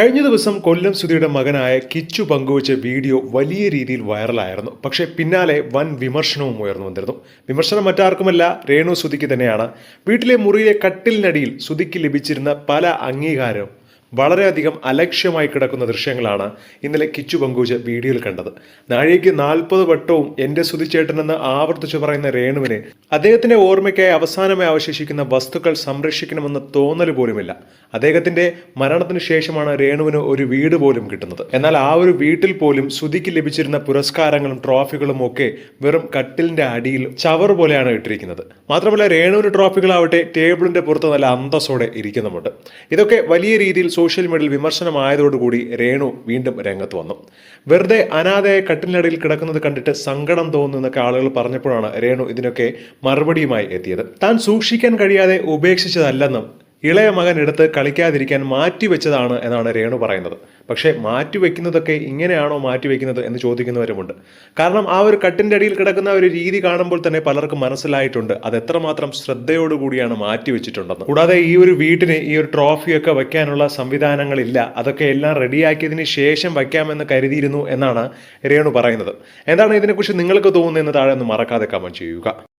കഴിഞ്ഞ ദിവസം കൊല്ലം സുധിയുടെ മകനായ കിച്ചു പങ്കുവച്ച വീഡിയോ വലിയ രീതിയിൽ വൈറലായിരുന്നു. പക്ഷേ പിന്നാലെ വൻ വിമർശനവും ഉയർന്നു വന്നിരുന്നു. വിമർശനം മറ്റാർക്കുമല്ല രേണു സുധിക്ക് തന്നെയാണ്. വീട്ടിലെ മുറിയിലെ കട്ടിലിനടിയിൽ സുധിക്ക് ലഭിച്ചിരുന്ന പല അംഗീകാരവും വളരെയധികം അലക്ഷ്യമായി കിടക്കുന്ന ദൃശ്യങ്ങളാണ് ഇന്നലെ കിച്ചു പങ്കുവച്ച വീഡിയോയിൽ കണ്ടത്. നാഴികയ്ക്ക് നാൽപ്പത് വട്ടവും എന്റെ സുധിച്ചേട്ടനെന്ന് ആവർത്തിച്ചു പറയുന്ന രേണുവിനെ അദ്ദേഹത്തിന്റെ ഓർമ്മയ്ക്കായി അവസാനമായി അവശേഷിക്കുന്ന വസ്തുക്കൾ സംരക്ഷിക്കണമെന്ന് തോന്നൽ പോലുമില്ല. അദ്ദേഹത്തിന്റെ മരണത്തിന് ശേഷമാണ് രേണുവിന് ഒരു വീട് പോലും കിട്ടുന്നത്. എന്നാൽ ആ ഒരു വീട്ടിൽ പോലും സുധിക്ക് ലഭിച്ചിരുന്ന പുരസ്കാരങ്ങളും ട്രോഫികളും ഒക്കെ വെറും കട്ടിലിന്റെ അടിയിൽ ചവർ പോലെയാണ് ഇട്ടിരിക്കുന്നത്. മാത്രമല്ല രേണുവിന്റെ ട്രോഫികളാവട്ടെ ടേബിളിന്റെ പുറത്ത് നല്ല അന്തസ്സോടെ ഇരിക്കുന്നുമുണ്ട്. ഇതൊക്കെ വലിയ രീതിയിൽ സോഷ്യൽ മീഡിയയിൽ വിമർശനമായതോടുകൂടി രേണു വീണ്ടും രംഗത്ത് വന്നു. വെറുതെ അനാഥയെ കട്ടിലിനടിയിൽ കിടക്കുന്നത് കണ്ടിട്ട് സങ്കടം തോന്നുന്നൊക്കെ ആളുകൾ പറഞ്ഞപ്പോഴാണ് രേണു ഇതിനൊക്കെ മറുപടിയുമായി എത്തിയത്. താൻ സൂക്ഷിക്കാൻ കഴിയാതെ ഉപേക്ഷിച്ചതല്ലെന്നും ഇളയ മകൻ എടുത്ത് കളിക്കാതിരിക്കാൻ മാറ്റിവെച്ചതാണ് എന്നാണ് രേണു പറയുന്നത്. പക്ഷേ മാറ്റിവെക്കുന്നതൊക്കെ ഇങ്ങനെയാണോ മാറ്റിവെക്കുന്നത് എന്ന് ചോദിക്കുന്നവരുമുണ്ട്. കാരണം ആ ഒരു കട്ടിന്റെ അടിയിൽ കിടക്കുന്ന ഒരു രീതി കാണുമ്പോൾ തന്നെ പലർക്കും മനസ്സിലായിട്ടുണ്ട്. അത് എത്രമാത്രം ശ്രദ്ധയോടുകൂടിയാണ് മാറ്റിവെച്ചിട്ടുണ്ടെന്ന്. കൂടാതെ ഈ ഒരു വീട്ടിന് ഈ ഒരു ട്രോഫിയൊക്കെ വയ്ക്കാനുള്ള സംവിധാനങ്ങളില്ല. അതൊക്കെ എല്ലാം റെഡിയാക്കിയതിന് ശേഷം വയ്ക്കാമെന്ന് കരുതിയിരുന്നു എന്നാണ് രേണു പറയുന്നത്. എന്താണ് ഇതിനെക്കുറിച്ച് നിങ്ങൾക്ക് തോന്നുന്നതെന്ന് താഴെ ഒന്ന് മറക്കാതെ കമന്റ് ചെയ്യുക.